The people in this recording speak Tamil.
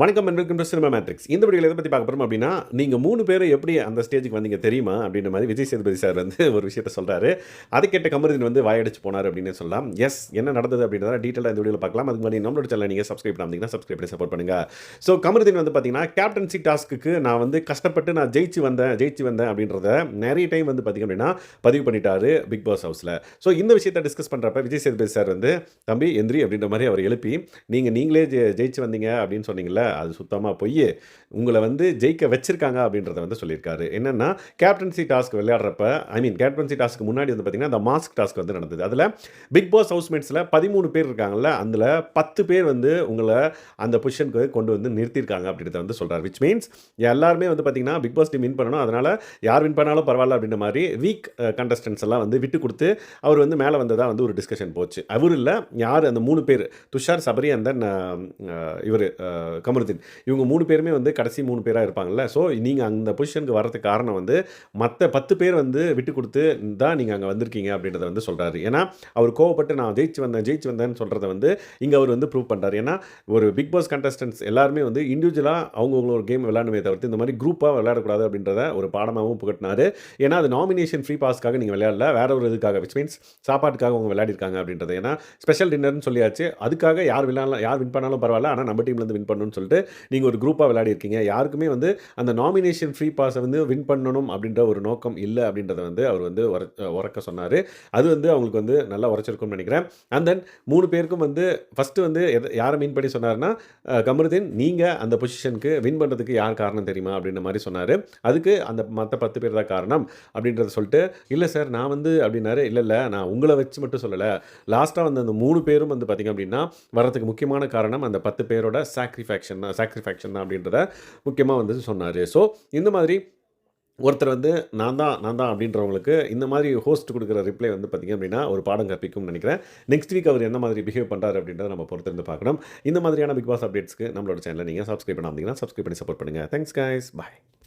வணக்கம் and welcome to cinema matrix. இந்த வீடியோவில் எதை பற்றி பார்க்க போகிறோம் அப்படின்னா நீங்கள் மூணு பேர் எப்படி அந்த ஸ்டேஜுக்கு வந்தீங்க தெரியுமா அப்படின்ற மாதிரி விஜய் சேதுபதி சார் வந்து ஒரு விஷயத்த சொல்கிறாரு அதை கேட்ட கமருதீன் வந்து வாயடிச்சு போனார் அப்படின்னு சொல்லலாம். எஸ் என்ன நடந்தது அப்படின்றத டீட்டெயிலாக இந்த வீடியோவில் பார்க்கலாம். அதுக்கு முன்னாடி நம்மளோட சேனல் நீங்கள் சப்ஸ்கிரைப் பண்ணாமல் சப்ஸ்கிரைப் பண்ணி சப்போர்ட் பண்ணுங்கள் ஸோ கமருதீன் வந்து பார்த்தீங்கன்னா கேப்டன்சி டாஸ்க்கு நான் வந்து கஷ்டப்பட்டு நான் ஜெயிச்சு வந்தேன் ஜெயிச்சு வந்தேன் அப்படின்றத நிறைய டைம் வந்து பார்த்திங்க அப்படின்னா பதிவு பண்ணிட்டாரு பிக் பாஸ் ஹவுஸில் ஸோ இந்த விஷயத்தை டிஸ்கஸ் பண்ணுறப்ப விஜய் சேதுபதி சார் வந்து தம்பி எந்திரி அப்படின்ற மாதிரி அவர் எழுப்பி நீங்கள் நீங்களே ஜெயிச்சு வந்தீங்க அப்படின்னு சொன்னீங்களே அது சுத்தமாக பொய் உங்களை வந்து ஜெயிக்க வச்சிருக்காங்க அப்படின்றத வந்து சொல்லியிருக்காரு. என்னென்னா கேப்டன்சி டாஸ்க் விளையாடுறப்ப ஐ மீன் கேப்டன்சி டாஸ்க்கு முன்னாடி வந்து பார்த்தீங்கன்னா அந்த மாஸ்க் டாஸ்க் வந்து நடந்தது. அதில் பிக் பாஸ் ஹவுஸ்மேட்ஸில் பதிமூணு பேர் இருக்காங்கல்ல அதில் பத்து பேர் வந்து உங்களை அந்த பொசிஷனுக்கு கொண்டு வந்து நிறுத்தியிருக்காங்க அப்படின்றத வந்து சொல்கிறார் விச் மீன்ஸ் எல்லாருமே வந்து பார்த்தீங்கன்னா பிக் பாஸ் டீம் வின் பண்ணணும். அதனால் யார் வின் பண்ணாலும் பரவாயில்ல அப்படின்ற மாதிரி வீக் கண்டஸ்டன்ஸ் எல்லாம் வந்து விட்டு கொடுத்து அவர் வந்து மேலே வந்ததாக வந்து ஒரு டிஸ்கஷன் போச்சு. அவர் இல்லை யார் அந்த மூணு பேர்? துஷார் சபரி அந்த இவர் கமல் கமருதீன் இவங்க மூணு பேருமே வந்து கடைசி மூணு பேராக இருப்பாங்கல்ல. ஸோ நீங்கள் அந்த பொசிஷனுக்கு வரதுக்கு காரணம் வந்து மற்ற பத்து பேர் வந்து விட்டு கொடுத்து தான் நீங்கள் அங்கே வந்திருக்கீங்க அப்படின்றத வந்து சொல்கிறாரு ஏன்னா அவர் கோவப்பட்டு நான் ஜெயிச்சு வந்தேன் ஜெயிச்சு வந்தேன்னு சொல்கிறத வந்து இங்கே அவர் வந்து ப்ரூவ் பண்ணுறாரு ஏன்னா ஒரு பிக் பாஸ் கண்டஸ்டன்ஸ் எல்லாருமே வந்து இண்டிவிஜுவலாக அவங்கவுங்கள ஒரு கேம் விளையாடுமே தவிர்த்து இந்த மாதிரி குரூப்பாக விளையாடக்கூடாது அப்படின்றத ஒரு பாடமாகவும் புகட்டினார். ஏன்னா அது நாமினேஷன் ஃப்ரீ பாஸ்க்காக நீங்கள் விளையாடல. வேற ஒரு இதுக்காக விச் மீன்ஸ் சாப்பாட்டுக்காக அவங்க விளையாடிருக்காங்க அப்படின்றது. ஏன்னா ஸ்பெஷல் டின்னர்னு சொல்லியாச்சு. அதுக்காக யார் விளையாடலாம் யார் வின் பண்ணாலும் பரவாயில்ல. ஆனால் நம்ம டீம்லேருந்து வின் பண்ணணும்னு சொல்லிட்டு நீங்கள் ஒரு குரூப்பாக விளையாடிருக்கீங்க. யாருக்குமே வந்து அந்த நாமினேஷன் ஃப்ரீ பாஸை வந்து வின் பண்ணணும் அப்படின்ற ஒரு நோக்கம் இல்லை அப்படின்றத வந்து அவர் வந்து உறக்க சொன்னார். அது வந்து அவங்களுக்கு வந்து நல்லா உரைச்சிருக்கும்னு நினைக்கிறேன். அண்ட் தென் மூணு பேருக்கும் வந்து ஃபஸ்ட்டு வந்து எதை யாரை மீன் பண்ணி சொன்னார்னா கமருதீன் நீங்கள் அந்த பொசிஷனுக்கு வின் பண்ணுறதுக்கு யார் காரணம் தெரியுமா அப்படின்ற மாதிரி சொன்னார். அதுக்கு அந்த மற்ற பத்து பேர் தான் காரணம் அப்படின்றத சொல்லிட்டு இல்லை சார் நான் வந்து அப்படின்னாரு. இல்லை இல்லை நான் உங்களை வச்சு மட்டும் சொல்லலை. லாஸ்ட்டாக வந்து அந்த மூணு பேரும் வந்து பார்த்திங்க அப்படின்னா வரதுக்கு முக்கியமான காரணம் அந்த பத்து பேரோட சாக்ரிஃபேக்ஷன் தான் சாக்ரிஃபேக்ஷன் தான் அப்படின்றத முக்கியமாக வந்து சொன்னார். ஸோ இந்த மாதிரி ஒருத்தர் வந்து நான் தான் நான் தான் அப்படின்றவங்களுக்கு இந்த மாதிரி ஹோஸ்ட் கொடுக்குற ரிப்ளை வந்து பார்த்திங்க அப்படின்னா ஒரு பாடம் கற்பிக்கும்னு நினைக்கிறேன். நெக்ஸ்ட் வீக் அவர் என்ன மாதிரி பிஹேவ் பண்ணுறாரு அப்படின்றத நம்ம பொறுத்திருந்து பார்க்கணும். இந்த மாதிரியான பிக் பாஸ் அப்டேட்ஸ்க்கு நம்மளோட சேனலை நீங்கள் சப்ஸ்கிரைப் பண்ணாமல் சப்ஸ்கிரைப் பண்ணி சப்போர்ட் பண்ணுங்கள் தேங்க்ஸ் கைஸ் பாய்